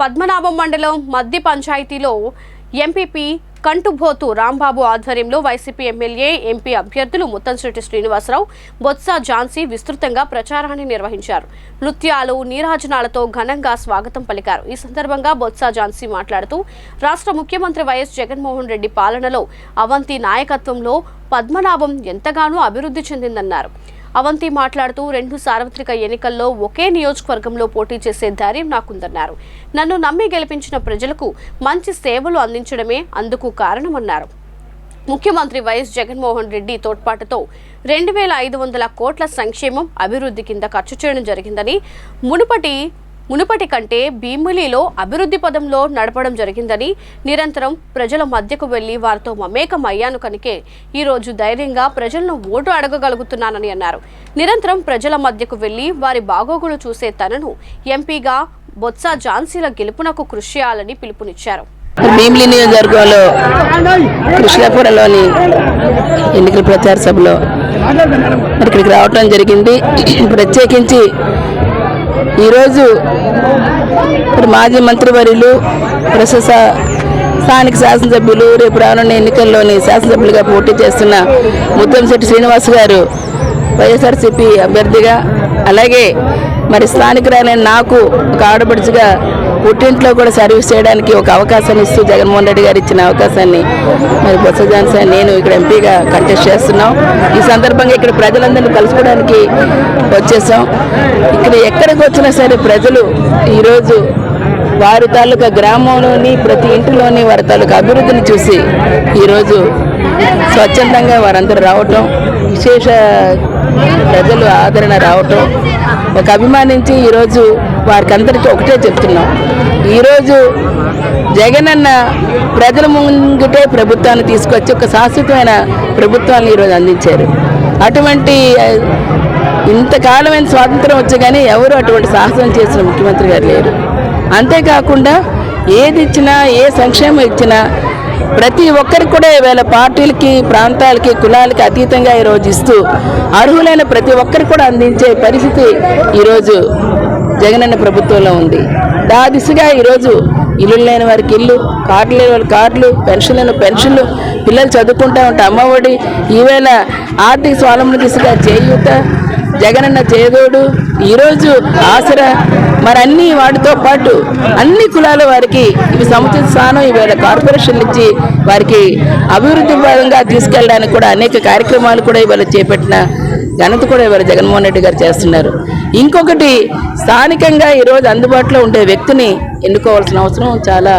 పద్మనాభం మండలం మద్ది పంచాయతీలో ఎంపీపీ కంటుబోతు రాంబాబు ఆధ్వర్యంలో వైసీపీ ఎమ్మెల్యే ఎంపీ అభ్యర్థులు ముత్తంశెట్టి శ్రీనివాసరావు బొత్స ఝాన్సీ విస్తృతంగా ప్రచారాన్ని నిర్వహించారు. నృత్యాలు నీరాజనాలతో ఘనంగా స్వాగతం పలికారు. ఈ సందర్భంగా బొత్స ఝాన్సీ మాట్లాడుతూ రాష్ట్ర ముఖ్యమంత్రి వైఎస్ జగన్మోహన్ రెడ్డి పాలనలో అవంతి నాయకత్వంలో పద్మనాభం ఎంతగానో అభివృద్ధి చెందిందన్నారు. అవంతి మాట్లాడుతూ రెండు సార్వత్రిక ఎన్నికల్లో ఒకే నియోజకవర్గంలో పోటీ చేసే ధైర్యం నాకుందన్నారు. నన్ను నమ్మి గెలిపించిన ప్రజలకు మంచి సేవలు అందించడమే అందుకు కారణమన్నారు. ముఖ్యమంత్రి వైఎస్ జగన్మోహన్ రెడ్డి తోడ్పాటుతో రెండు వేల ఐదు వందల కోట్ల సంక్షేమం అభివృద్ధి కింద ఖర్చు చేయడం జరిగిందని మునుపటి మునుపటి కంటే భీమిలిలో అభివృద్ధి పదంలో నడపడం జరిగిందని నిరంతరం ప్రజల మధ్యకు వెళ్ళి వారితో మమేకం అయ్యాను కనుకే ఈరోజు ధైర్యంగా ప్రజలను ఓటు అడగగలుగుతున్నానని అన్నారు. నిరంతరం ప్రజల మధ్యకు వెళ్ళి వారి బాగోగులు చూసే తనను ఎంపీగా బొత్స ఝాన్సీల గెలుపునకు కృషి చేయాలని పిలుపునిచ్చారు. భీమిలి నియోజకవర్గంలో కృష్ణాపురంలోని ఎన్నికల ప్రచార సభలో ఇక్కడికి రావటం జరిగింది. ప్రత్యేకించి ఈరోజు ఇప్పుడు మాజీ మంత్రివర్యులు ప్రస్తుత స్థానిక శాసనసభ్యులు రేపు రానున్న ఎన్నికల్లోని శాసనసభ్యులుగా పోటీ చేస్తున్న ముత్తంశెట్టి శ్రీనివాస్ గారు వైఎస్ఆర్సీపీ అభ్యర్థిగా అలాగే మరి స్థానికురాలైన నాకు ఒక ఆడపడుచుగా పుట్టింట్లో కూడా సర్వీస్ చేయడానికి ఒక అవకాశాన్ని ఇస్తూ జగన్మోహన్ రెడ్డి గారు ఇచ్చిన అవకాశాన్ని మరి బొత్స జాన్సన్ నేను ఇక్కడ ఎంపీగా కంటెస్ట్ చేస్తున్నాం. ఈ సందర్భంగా ఇక్కడ ప్రజలందరినీ కలుసుకోవడానికి వచ్చేసాం. ఇక్కడ ఎక్కడికి వచ్చినా సరే ప్రజలు ఈరోజు వారి తాలూకా గ్రామంలోని ప్రతి ఇంటిలోని వారి తాలూకా అభివృద్ధిని చూసి ఈరోజు స్వచ్ఛందంగా వారందరూ రావటం విశేష ప్రజలు ఆదరణ రావటం ఒక అభిమానించి ఈరోజు వారికి అందరికీ ఒకటే చెప్తున్నాం. ఈరోజు జగనన్న ప్రజల ముంగిటే ప్రభుత్వాన్ని తీసుకొచ్చి ఒక శాశ్వతమైన ప్రభుత్వాన్ని ఈరోజు అందించారు. అటువంటి ఇంతకాలమైన స్వాతంత్రం వచ్చి కానీ ఎవరు అటువంటి సాహసం చేసిన ముఖ్యమంత్రి గారు లేరు. అంతేకాకుండా ఏది ఇచ్చినా ఏ సంక్షేమం ఇచ్చినా ప్రతి ఒక్కరికి కూడా ఈవేళ పార్టీలకి ప్రాంతాలకి కులాలకి అతీతంగా ఈరోజు ఇస్తూ అర్హులైన ప్రతి ఒక్కరికి కూడా అందించే పరిస్థితి ఈరోజు జగనన్న ప్రభుత్వంలో ఉంది. దా దిశగా ఈరోజు ఇల్లు లేని వారికి ఇల్లు కార్డు లేని వారికి కార్డులు పెన్షన్ లేని పెన్షన్లు పిల్లలు చదువుకుంటా ఉంటే అమ్మఒడి ఈవేళ ఆర్థిక స్వావలంబన దిశగా చేయూత జగనన్న చేదోడు. ఈరోజు ఆసరా. మరి అన్ని వాటితో పాటు అన్ని కులాల వారికి ఇవి సముచిత స్థానం ఇవాళ కార్పొరేషన్లు ఇచ్చి వారికి అభివృద్ధి భాగంగా తీసుకెళ్ళడానికి కూడా అనేక కార్యక్రమాలు కూడా ఇవాళ చేపట్టిన ఘనత కూడా ఇవాళ జగన్మోహన్ రెడ్డి గారు చేస్తున్నారు. ఇంకొకటి స్థానికంగా ఈరోజు అందుబాటులో ఉండే వ్యక్తిని ఎన్నుకోవాల్సిన అవసరం చాలా